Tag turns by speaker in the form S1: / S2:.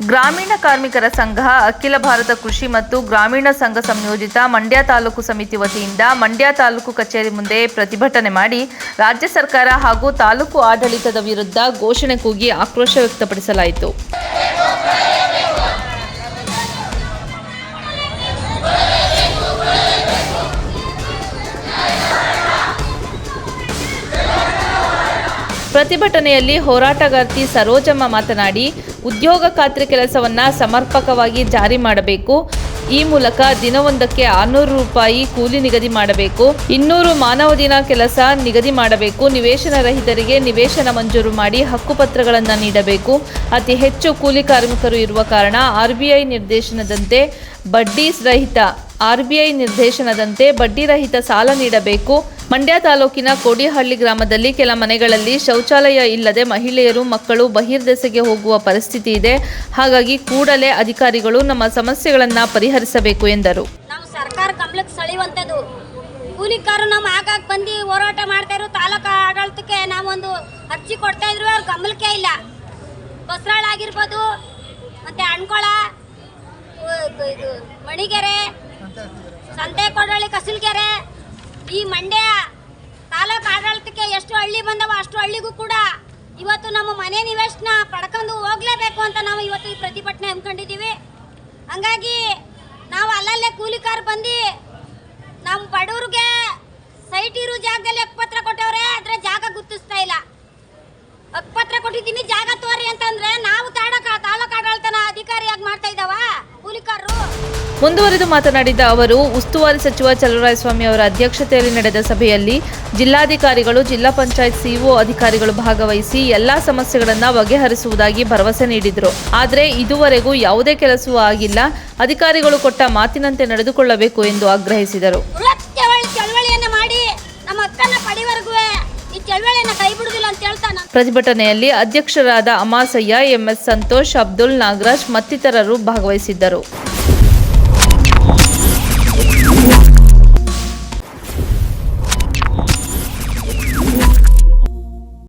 S1: ಗ್ರಾಮೀಣ ಕಾರ್ಮಿಕರ ಸಂಘ, ಅಖಿಲ ಭಾರತ ಕೃಷಿ ಮತ್ತು ಗ್ರಾಮೀಣ ಸಂಘ ಸಂಯೋಜಿತ ಮಂಡ್ಯ ತಾಲೂಕು ಸಮಿತಿ ವತಿಯಿಂದ ಮಂಡ್ಯ ತಾಲೂಕು ಕಚೇರಿ ಮುಂದೆ ಪ್ರತಿಭಟನೆ ಮಾಡಿ ರಾಜ್ಯ ಸರ್ಕಾರ ಹಾಗೂ ತಾಲೂಕು ಆಡಳಿತದ ವಿರುದ್ಧ ಘೋಷಣೆ ಕೂಗಿ ಆಕ್ರೋಶ ವ್ಯಕ್ತಪಡಿಸಲಾಯಿತು. ಪ್ರತಿಭಟನೆಯಲ್ಲಿ ಹೋರಾಟಗಾರ್ತಿ ಸರೋಜಮ್ಮ ಮಾತನಾಡಿ, ಉದ್ಯೋಗ ಖಾತ್ರಿ ಕೆಲಸವನ್ನ ಸಮರ್ಪಕವಾಗಿ ಜಾರಿ ಮಾಡಬೇಕು. ಈ ಮೂಲಕ ದಿನವೊಂದಕ್ಕೆ ಆರುನೂರು ರೂಪಾಯಿ ಕೂಲಿ ನಿಗದಿ ಮಾಡಬೇಕು. ಇನ್ನೂರು ಮಾನವ ದಿನ ಕೆಲಸ ನಿಗದಿ ಮಾಡಬೇಕು. ನಿವೇಶನ ರಹಿತರಿಗೆ ನಿವೇಶನ ಮಂಜೂರು ಮಾಡಿ ಹಕ್ಕುಪತ್ರಗಳನ್ನು ನೀಡಬೇಕು. ಅತಿ ಹೆಚ್ಚು ಕೂಲಿ ಕಾರ್ಮಿಕರು ಇರುವ ಕಾರಣ ಆರ್ಬಿಐ ನಿರ್ದೇಶನದಂತೆ ಬಡ್ಡಿ ರಹಿತ ಆರ್ಬಿಐ ನಿರ್ದೇಶನದಂತೆ ಬಡ್ಡಿ ರಹಿತ ಸಾಲ ನೀಡಬೇಕು. ಮಂಡ್ಯ ತಾಲೂಕಿನ ಕೋಡಿಹಳ್ಳಿ ಗ್ರಾಮದಲ್ಲಿ ಕೆಲ ಮನೆಗಳಲ್ಲಿ ಶೌಚಾಲಯ ಇಲ್ಲದೆ ಮಹಿಳೆಯರು, ಮಕ್ಕಳು ಬಹಿರ್ದೆಸೆಗೆ ಹೋಗುವ ಪರಿಸ್ಥಿತಿ ಇದೆ. ಹಾಗಾಗಿ ಕೂಡಲೇ ಅಧಿಕಾರಿಗಳು ನಮ್ಮ ಸಮಸ್ಯೆಗಳನ್ನು ಪರಿಹರಿಸಬೇಕು ಎಂದರು.
S2: ನಾವು ಸರ್ಕಾರ ಗಮನಕ್ಕೆ ಸೆಳೆಯುವಂಥದ್ದು. ಕೂಲಿಕಾರು ನಮ್ಮ ಆಗಾಗ ಬಂದು ಹೋರಾಟ ಮಾಡ್ತಾ ಇರೋ ತಾಲೂಕು ಆಡಳಿತಕ್ಕೆ ನಾವೊಂದು ಅರ್ಜಿ ಕೊಡ್ತಾ ಇದ್ರು ಅವ್ರ ಗಮನಕ್ಕೆ ಇಲ್ಲ. ಬಸರಾಳ ಆಗಿರ್ಬೋದು, ಮತ್ತೆ ಅಣ್ಕೊಳ ಇದು ಮಣಿಗೆರೆ ಸಂತೆಕೊಡಳ್ಳಿ ಕಸಲ್ಕೆರೆ ಈ ಮಂಡ್ಯ ತಾಲೂಕು ಆಡಳಿತಕ್ಕೆ ಎಷ್ಟು ಹಳ್ಳಿ ಬಂದವ ಅಷ್ಟು ಹಳ್ಳಿಗೂ ಕೂಡ ಇವತ್ತು ನಮ್ಮ ಮನೆ ನಿವೇಶನ ಪಡ್ಕೊಂಡು ಹೋಗ್ಲೇಬೇಕು ಅಂತ ನಾವು ಇವತ್ತು ಈ ಪ್ರತಿಭಟನೆ ಹಮ್ಮಿಕೊಂಡಿದ್ದೀವಿ. ಹಂಗಾಗಿ ನಾವು ಅಲ್ಲಲ್ಲೇ ಕೂಲಿಕಾರ ಬಂದು ನಮ್ಮ ಬಡವ್ರಿಗೆ ಸೈಟ್ ಇರೋ ಜಾಗದಲ್ಲಿ ಪತ್ರ ಕೊಟ್ಟವ್ರೆ ಆದರೆ ಜಾಗ ಗುರ್ತಿಸ್ತಾ ಇಲ್ಲ.
S1: ಮುಂದುವರೆದು ಮಾತನಾಡಿದ ಅವರು ಉಸ್ತುವಾರಿ ಸಚಿವ ಚಲುವರಾಯಸ್ವಾಮಿ ಅವರ ಅಧ್ಯಕ್ಷತೆಯಲ್ಲಿ ನಡೆದ ಸಭೆಯಲ್ಲಿ ಜಿಲ್ಲಾಧಿಕಾರಿಗಳು ಜಿಲ್ಲಾ ಪಂಚಾಯತ್ ಸಿಇಒ ಅಧಿಕಾರಿಗಳು ಭಾಗವಹಿಸಿ ಎಲ್ಲಾ ಸಮಸ್ಯೆಗಳನ್ನು ಬಗೆಹರಿಸುವುದಾಗಿ ಭರವಸೆ ನೀಡಿದರು. ಆದರೆ ಇದುವರೆಗೂ ಯಾವುದೇ ಕೆಲಸವೂ ಆಗಿಲ್ಲ. ಅಧಿಕಾರಿಗಳು ಕೊಟ್ಟ ಮಾತಿನಂತೆ ನಡೆದುಕೊಳ್ಳಬೇಕು ಎಂದು ಆಗ್ರಹಿಸಿದರು. ಪ್ರತಿಭಟನೆಯಲ್ಲಿ ಅಧ್ಯಕ್ಷರಾದ ಅಮಾಸಯ್ಯ ಎಂಎಸ್ ಸಂತೋಷ್ ಅಬ್ದುಲ್ ನಾಗರಾಜ್ ಮತ್ತಿತರರು ಭಾಗವಹಿಸಿದ್ದರು.